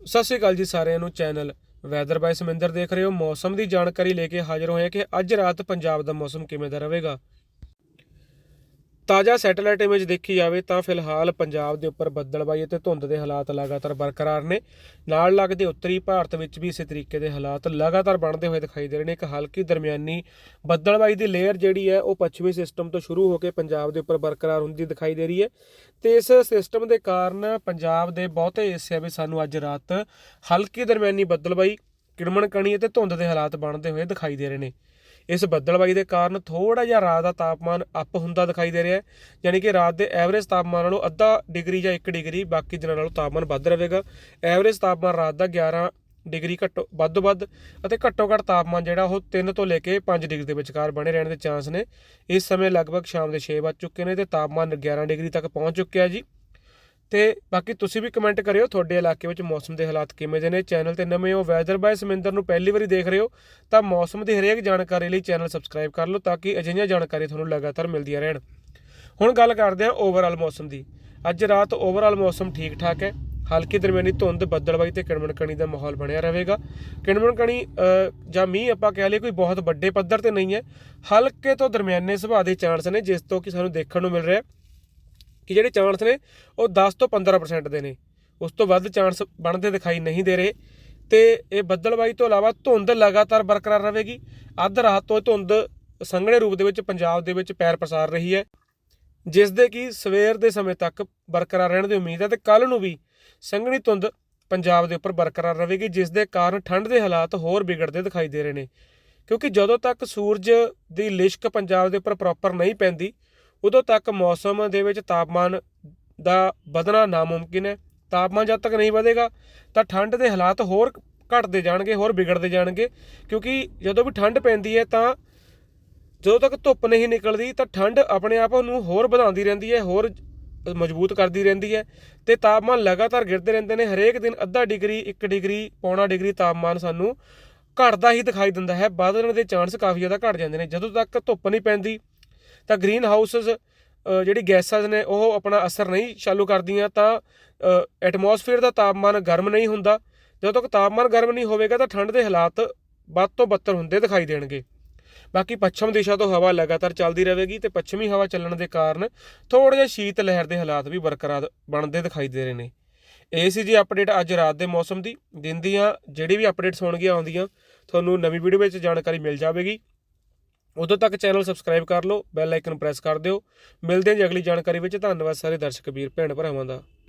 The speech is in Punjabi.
ਸਤਿ ਸ਼੍ਰੀ ਅਕਾਲ ਜੀ ਸਾਰਿਆਂ ਨੂੰ ਚੈਨਲ ਵੈਦਰ ਬਾਈ ਸਮਿੰਦਰ ਦੇਖ ਰਹੇ ਹੋ। ਮੌਸਮ ਦੀ ਜਾਣਕਾਰੀ ਲੈ ਕੇ ਹਾਜ਼ਰ ਹੋਏ ਕਿ ਅੱਜ ਰਾਤ ਪੰਜਾਬ ਦਾ ਮੌਸਮ ਕਿਵੇਂ ਦਾ ਰਹੇਗਾ। ਤਾਜ਼ਾ ਸੈਟੇਲਾਈਟ ਇਮੇਜ ਦੇਖੀ ਜਾਵੇ ਤਾਂ ਫਿਲਹਾਲ ਪੰਜਾਬ ਦੇ ਉੱਪਰ ਬੱਦਲਬਾਈ ਅਤੇ ਧੁੰਦ ਦੇ ਹਾਲਾਤ ਲਗਾਤਾਰ ਬਰਕਰਾਰ ਨੇ। ਨਾਲ ਲੱਗਦੇ ਉੱਤਰੀ ਭਾਰਤ ਵਿੱਚ ਵੀ ਇਸੇ ਤਰੀਕੇ ਦੇ ਹਾਲਾਤ ਲਗਾਤਾਰ ਬਣਦੇ ਹੋਏ ਦਿਖਾਈ ਦੇ ਰਹੇ ਨੇ। ਇੱਕ ਹਲਕੀ ਦਰਮਿਆਨੀ ਬੱਦਲਬਾਈ ਦੀ ਲੇਅਰ ਜਿਹੜੀ ਹੈ ਉਹ ਪੱਛਮੀ ਸਿਸਟਮ ਤੋਂ ਸ਼ੁਰੂ ਹੋ ਕੇ ਪੰਜਾਬ ਦੇ ਉੱਪਰ ਬਰਕਰਾਰ ਹੁੰਦੀ ਦਿਖਾਈ ਦੇ ਰਹੀ ਹੈ। ਤੇ ਇਸ ਸਿਸਟਮ ਦੇ ਕਾਰਨ ਪੰਜਾਬ ਦੇ ਬਹੁਤੇ ਹਿੱਸਿਆਂ ਵਿੱਚ ਸਾਨੂੰ ਅੱਜ ਰਾਤ ਹਲਕੀ ਦਰਮਿਆਨੀ ਬੱਦਲਬਾਈ ਕਿੜਮਣ ਕਣੀ ਅਤੇ ਧੁੰਦ ਦੇ ਹਾਲਾਤ ਬਣਦੇ ਹੋਏ ਦਿਖਾਈ ਦੇ ਰਹੇ ਨੇ। ਇਸ ਬੱਦਲਬਾਈ ਦੇ ਕਾਰਨ ਥੋੜਾ ਜਿਹਾ ਰਾਤ ਦਾ ਤਾਪਮਾਨ ਅਪ ਹੁੰਦਾ ਦਿਖਾਈ ਦੇ ਰਿਹਾ ਹੈ, ਯਾਨੀ ਕਿ ਰਾਤ ਦੇ ਐਵਰੇਜ ਤਾਪਮਾਨ ਨਾਲੋਂ ਅੱਧਾ ਡਿਗਰੀ ਜਾਂ 1 ਡਿਗਰੀ, ਬਾਕੀ ਦਿਨਾਂ ਨਾਲੋਂ ਤਾਪਮਾਨ ਵੱਧ ਰਹੇਗਾ। ਐਵਰੇਜ ਤਾਪਮਾਨ ਰਾਤ ਦਾ 11 ਡਿਗਰੀ ਘੱਟੋ, ਵੱਧ ਤੋਂ ਵੱਧ ਅਤੇ ਘੱਟੋ ਘੱਟ ਤਾਪਮਾਨ ਜਿਹੜਾ ਉਹ 3 ਤੋਂ ਲੈ ਕੇ 5 ਡਿਗਰੀ ਦੇ ਵਿਚਕਾਰ ਬਣੇ ਰਹਿਣ ਦੇ ਚਾਂਸ ਨੇ। ਇਸ ਸਮੇਂ ਲਗਭਗ ਸ਼ਾਮ ਦੇ 6 ਵੱਜ ਚੁੱਕੇ ਨੇ ਤੇ ਤਾਪਮਾਨ 11 ਡਿਗਰੀ ਤੱਕ ਪਹੁੰਚ ਚੁੱਕਿਆ ਜੀ। ਤੇ ਬਾਕੀ ਤੁਸੀਂ ਵੀ ਕਮੈਂਟ ਕਰਿਓ ਤੁਹਾਡੇ ਇਲਾਕੇ ਵਿੱਚ ਮੌਸਮ ਦੇ ਹਾਲਾਤ ਕਿਵੇਂ ਦੇ ਨੇ। ਚੈਨਲ ਤੇ ਨਵੇਂ ਹੋ ਵੈਦਰ ਬਾय ਸਮਿੰਦਰ ਨੂੰ ਪਹਿਲੀ ਵਾਰੀ ਦੇਖ ਰਹੇ ਹੋ, ਤਾਂ ਮੌਸਮ ਦੀ ਹਰੇਕ ਜਾਣਕਾਰੀ ਲਈ ਚੈਨਲ ਸਬਸਕ੍ਰਾਈਬ ਕਰ ਲਓ ਤਾਂ ਕਿ ਅਜਿਹੀਆਂ ਜਾਣਕਾਰੀ ਤੁਹਾਨੂੰ ਲਗਾਤਾਰ ਮਿਲਦੀਆਂ ਰਹਿਣ। ਹੁਣ ਗੱਲ ਕਰਦੇ ਹਾਂ ਓਵਰਆਲ ਮੌਸਮ ਦੀ। ਅੱਜ ਰਾਤ ਓਵਰਆਲ ਮੌਸਮ ਠੀਕ ਠਾਕ ਹੈ। ਹਲਕੀ ਦਰਮਿਆਨੀ ਧੁੰਦ ਬੱਦਲਬਾਈ ਤੇ ਕਿਣਮਣਕਣੀ ਦਾ ਮਾਹੌਲ ਬਣਿਆ ਰਹੇਗਾ। ਕਿਣਮਣਕਣੀ ਜਾਂ ਮੀਂਹ ਆਪਾਂ ਕਹਿ ਲਈਏ ਕੋਈ ਬਹੁਤ ਵੱਡੇ ਪੱਧਰ ਤੇ ਨਹੀਂ ਹੈ। ਹਲਕੇ ਤੋਂ ਦਰਮਿਆਨੇ ਸੁਭਾਅ ਦੇ ਚਾਂਸ ਨੇ, ਜਿਸ ਤੋਂ ਕਿ ਸਾਨੂੰ ਦੇਖਣ ਨੂੰ ਮਿਲ ਰਿਹਾ ਹੈ ਕਿ ਜਿਹੜੇ ਚਾਂਸ ਨੇ, ਉਹ 10 ਤੋਂ 15% ਦੇ ਨੇ। ਉਸ ਤੋਂ ਵੱਧ ਚਾਂਸ ਬਣਦੇ ਦਿਖਾਈ ਨਹੀਂ ਦੇ ਰਹੇ। ਤੇ ਇਹ ਬੱਦਲਬਾਈ ਤੋਂ ਇਲਾਵਾ ਧੁੰਦ ਲਗਾਤਾਰ ਬਰਕਰਾਰ ਰਹੇਗੀ। ਅੱਧ ਰਾਤ ਤੋਂ ਇਹ ਧੁੰਦ ਸੰਘਣੇ ਰੂਪ ਦੇ ਵਿੱਚ ਪੰਜਾਬ ਦੇ ਵਿੱਚ ਪੈਰ ਪਸਾਰ ਰਹੀ ਹੈ। ਜਿਸ ਦੇ ਕਿ ਸਵੇਰ ਦੇ ਸਮੇਂ ਤੱਕ ਬਰਕਰਾਰ ਰਹਿਣ ਦੀ ਉਮੀਦ ਹੈ ਤੇ ਕੱਲ ਨੂੰ ਵੀ ਸੰਘਣੀ ਧੁੰਦ ਪੰਜਾਬ ਦੇ ਉੱਪਰ ਬਰਕਰਾਰ ਰਹੇਗੀ, ਜਿਸ ਦੇ ਕਾਰਨ ਠੰਡ ਦੇ ਹਾਲਾਤ ਹੋਰ ਵਿਗੜਦੇ ਦਿਖਾਈ ਦੇ ਰਹੇ ਨੇ। ਕਿਉਂਕਿ ਜਦੋਂ ਤੱਕ ਸੂਰਜ ਦੀ ਲਿਸ਼ਕ ਪੰਜਾਬ ਦੇ ਉੱਪਰ ਪ੍ਰੋਪਰ ਨਹੀਂ ਪੈਂਦੀ ਉਦੋਂ ਤੱਕ ਮੌਸਮ ਦੇ ਵਿੱਚ ਤਾਪਮਾਨ ਦਾ ਵਧਣਾ ਨਾਮੁਮਕਿਨ ਹੈ। ਤਾਪਮਾਨ ਜਦ ਤੱਕ ਨਹੀਂ ਵਧੇਗਾ, ਤਾਂ ਠੰਡ ਦੇ ਹਾਲਾਤ ਹੋਰ ਘਟਦੇ ਜਾਣਗੇ, ਹੋਰ ਵਿਗੜਦੇ ਜਾਣਗੇ। ਕਿਉਂਕਿ ਜਦੋਂ ਵੀ ਠੰਡ ਪੈਂਦੀ ਹੈ ਤਾਂ ਜਦੋਂ ਤੱਕ ਧੁੱਪ ਨਹੀਂ ਨਿਕਲਦੀ, ਤਾਂ ਠੰਡ ਆਪਣੇ ਆਪ ਨੂੰ ਹੋਰ ਵਧਾਉਂਦੀ ਰਹਿੰਦੀ ਹੈ, ਹੋਰ ਮਜ਼ਬੂਤ ਕਰਦੀ ਰਹਿੰਦੀ ਹੈ ਤੇ ਤਾਪਮਾਨ ਲਗਾਤਾਰ ਗਿਰਦੇ ਰਹਿੰਦੇ ਨੇ। ਹਰੇਕ ਦਿਨ ਅੱਧਾ ਡਿਗਰੀ 1 ਡਿਗਰੀ, ਪੌਣਾ ਡਿਗਰੀ ਤਾਪਮਾਨ ਸਾਨੂੰ ਘਟਦਾ ਹੀ ਦਿਖਾਈ ਦਿੰਦਾ ਹੈ। ਵਧਣ ਦੇ ਚਾਂਸ ਕਾਫੀ ਜ਼ਿਆਦਾ ਘਟ ਜਾਂਦੇ ਨੇ। ਜਦੋਂ ਤੱਕ ਧੁੱਪ ਨਹੀਂ ਪੈਂਦੀ ਤਾਂ ਗ੍ਰੀਨ ਹਾਊਸਸ ਜਿਹੜੀ ਗੈਸਾਂ ਨੇ, ਉਹ ਆਪਣਾ ਅਸਰ ਨਹੀਂ ਚਾਲੂ ਕਰਦੀਆਂ ਤਾਂ ਐਟਮੋਸਫੇਅਰ ਦਾ ਤਾਪਮਾਨ ਗਰਮ ਨਹੀਂ ਹੁੰਦਾ। ਜਦੋਂ ਤੱਕ ਤਾਪਮਾਨ ਗਰਮ ਨਹੀਂ ਹੋਵੇਗਾ ਤਾਂ ਠੰਡ ਦੇ ਹਾਲਾਤ ਵੱਧ ਤੋਂ ਬੱਤਰ ਹੁੰਦੇ ਦਿਖਾਈ ਦੇਣਗੇ। ਬਾਕੀ ਪੱਛਮ ਦਿਸ਼ਾ ਤੋਂ ਹਵਾ ਲਗਾਤਾਰ ਚੱਲਦੀ ਰਹੇਗੀ ਤੇ ਪੱਛਮੀ ਹਵਾ ਚੱਲਣ ਦੇ ਕਾਰਨ ਥੋੜਾ ਜਿਹਾ ਸ਼ੀਤ ਲਹਿਰ ਦੇ ਹਾਲਾਤ ਵੀ ਬਰਕਰਾਰ ਬਣਦੇ ਦਿਖਾਈ ਦੇ ਰਹੇ ਨੇ। ਇਹ ਸੀ ਜੀ ਅਪਡੇਟ ਅੱਜ ਰਾਤ ਦੇ ਮੌਸਮ ਦੀ। ਦਿਨ ਦੀਆਂ ਜਿਹੜੀ ਵੀ ਅਪਡੇਟਸ ਹੋਣਗੀਆਂ ਆਉਂਦੀਆਂ, ਤੁਹਾਨੂੰ ਨਵੀਂ ਵੀਡੀਓ ਵਿੱਚ ਜਾਣਕਾਰੀ ਮਿਲ ਜਾਵੇਗੀ। ਉਦੋਂ ਤੱਕ ਚੈਨਲ ਸਬਸਕ੍ਰਾਈਬ ਕਰ ਲਓ, ਬੈਲ ਆਈਕਨ ਪ੍ਰੈਸ ਕਰ ਦਿਓ। ਮਿਲਦੇ ਹਾਂ ਜੀ ਅਗਲੀ ਜਾਣਕਾਰੀ ਵਿੱਚ। ਧੰਨਵਾਦ ਸਾਰੇ ਦਰਸ਼ਕ, ਵੀਰ, ਭੈਣ ਭਰਾਵਾਂ ਦਾ।